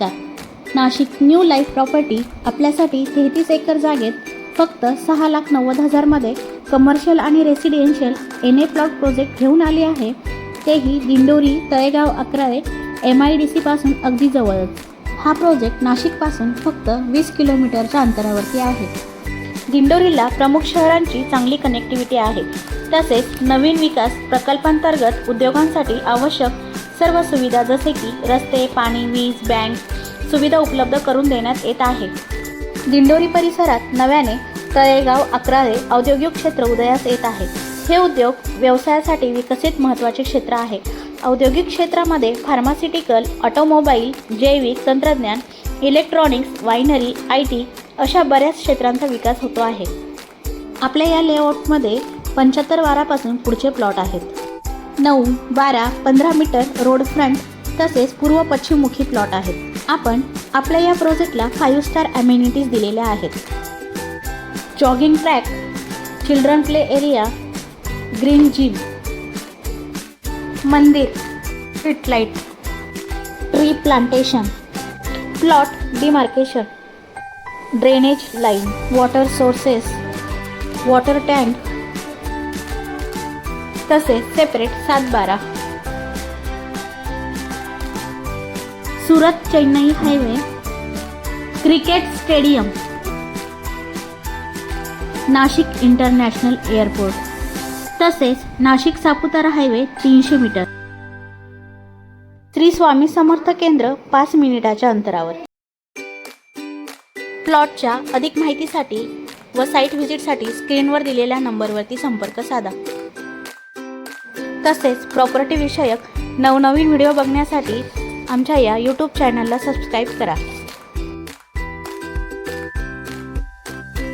का? Nashik new life property आपल्यासाठी तेहतीस एकर जागेत फक्त सहा लाख नव्वद हजारमध्ये कमर्शियल आणि residential N A plot project घेऊन आले आहे. तेही Dindori Talegaon Akrale M I D सीपासून अगदी जवळच. हा प्रोजेक्ट नाशिकपासून फक्त वीस किलोमीटरच्या अंतरावरती आहे. दिंडोरीला प्रमुख शहरांची चांगली कनेक्टिव्हिटी आहे. तसेच नवीन विकास प्रकल्पांतर्गत उद्योगांसाठी आवश्यक सर्व सुविधा जसे की रस्ते पाणी वीज बँक सुविधा उपलब्ध करून देण्यात येत आहे. दिंडोरी परिसरात नव्याने तळेगाव अकराळे औद्योगिक क्षेत्र उदयास येत आहे. हे उद्योग व्यवसायासाठी विकसित महत्त्वाचे क्षेत्र आहे. औद्योगिक क्षेत्रामध्ये फार्मास्युटिकल ऑटोमोबाईल जैविक तंत्रज्ञान इलेक्ट्रॉनिक्स वायनरी आय टी अशा बऱ्याच क्षेत्रांचा विकास होतो आहे. आपल्या या लेआउटमध्ये पंच्याहत्तर वारापासून पुढचे प्लॉट आहेत. नऊ बारा पंधरा मीटर रोड फ्रंट तसेच पूर्व पश्चिममुखी प्लॉट आहेत. आपण आपल्या या प्रोजेक्टला फाईव्ह स्टार ॲम्युनिटीज दिलेल्या आहेत. Jogging track children play area green gym मंदिर street light tree plantation plot demarcation drainage line water sources water tank तसेच सेपरेट सात बारा Surat Chennai highway cricket stadium Nashik international airport तसेच Nashik Saputara highway तीनशे metre Shri Swami Samarth केंद्र पाच मिनिटाच्या अंतरावर. प्लॉटच्या अधिक माहितीसाठी व साईट व्हिजिटसाठी स्क्रीनवर दिलेल्या नंबरवरती संपर्क साधा. तसेच प्रॉपर्टी विषयक नवनवीन व्हिडिओ बघण्यासाठी आमच्या या यूट्यूब चॅनलला सबस्क्राईब करा.